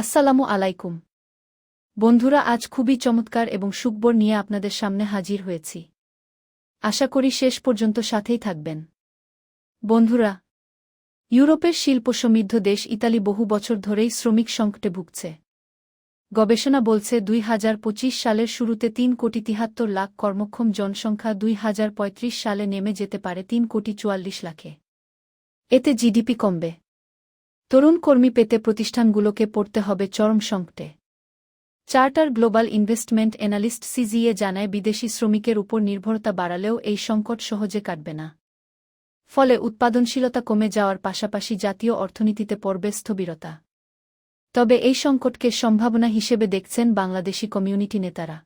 আসসালামু আলাইকুম। বন্ধুরা, আজ খুবই চমৎকার এবং সুকবর নিয়ে আপনাদের সামনে হাজির হয়েছি। আশা করি শেষ পর্যন্ত সাথেই থাকবেন। বন্ধুরা, ইউরোপের শিল্প সমৃদ্ধ দেশ ইতালি বহু বছর ধরেই শ্রমিক সংকটে ভুগছে। গবেষণা বলছে, দুই পঁচিশ সালের শুরুতে তিন কোটি তিহাত্তর লাখ কর্মক্ষম জনসংখ্যা দুই হাজার পঁয়ত্রিশ সালে নেমে যেতে পারে তিন কোটি চুয়াল্লিশ লাখে। এতে জিডিপি কমবে। তরুণ কর্মী পেতে প্রতিষ্ঠানগুলোকে পড়তে হবে চরম সংকটে। Charter global investment analyst CGA জানায়, বিদেশি শ্রমিকের উপর নির্ভরতা বাড়ালেও এই সংকট সহজে কাটবে না। ফলে উৎপাদনশীলতা কমে যাওয়ার পাশাপাশি জাতীয় অর্থনীতিতে পড়বে স্থবিরতা। তবে এই সংকটকে সম্ভাবনা হিসেবে দেখছেন বাংলাদেশি কমিউনিটি নেতারা।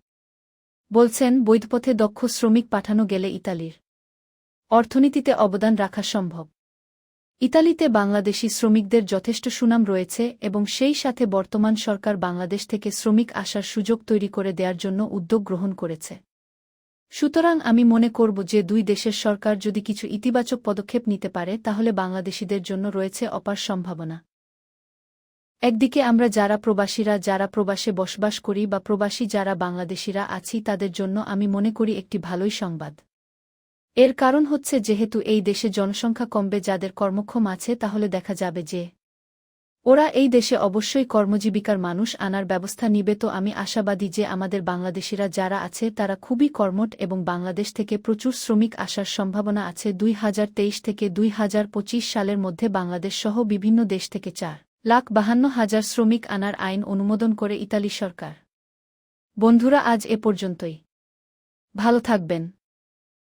বলছেন, বৈধপথে দক্ষ শ্রমিক পাঠানো গেলে ইতালির অর্থনীতিতে অবদান রাখা সম্ভব। ইতালিতে বাংলাদেশি শ্রমিকদের যথেষ্ট সুনাম রয়েছে এবং সেই সাথে বর্তমান সরকার বাংলাদেশ থেকে শ্রমিক আসার সুযোগ তৈরি করে দেওয়ার জন্য উদ্যোগ গ্রহণ করেছে। সুতরাং আমি মনে করব যে দুই দেশের সরকার যদি কিছু ইতিবাচক পদক্ষেপ নিতে পারে, তাহলে বাংলাদেশিদের জন্য রয়েছে অপার সম্ভাবনা। একদিকে আমরা যারা প্রবাসীরা, যারা প্রবাসে বসবাস করি বা প্রবাসী যারা বাংলাদেশিরা আছি, তাদের জন্য আমি মনে করি একটি ভালোই সংবাদ। এর কারণ হচ্ছে যেহেতু এই দেশে জনসংখ্যা কমবে যাদের কর্মক্ষম আছে তাহলে দেখা যাবে যে ওরা এই দেশে অবশ্যই কর্মজীবিকার মানুষ আনার ব্যবস্থা নিবে। তো আমি আশাবাদী যে আমাদের বাংলাদেশিরা যারা আছে তারা খুবই কর্মট এবং বাংলাদেশ থেকে প্রচুর শ্রমিক আসার সম্ভাবনা আছে। দুই হাজার তেইশ থেকে দুই হাজার পঁচিশ সালের মধ্যে বাংলাদেশ সহ বিভিন্ন দেশ থেকে চার লাখ বাহান্ন হাজার শ্রমিক আনার আইন অনুমোদন করে ইতালি সরকার। বন্ধুরা, আজ এ পর্যন্তই। ভালো থাকবেন।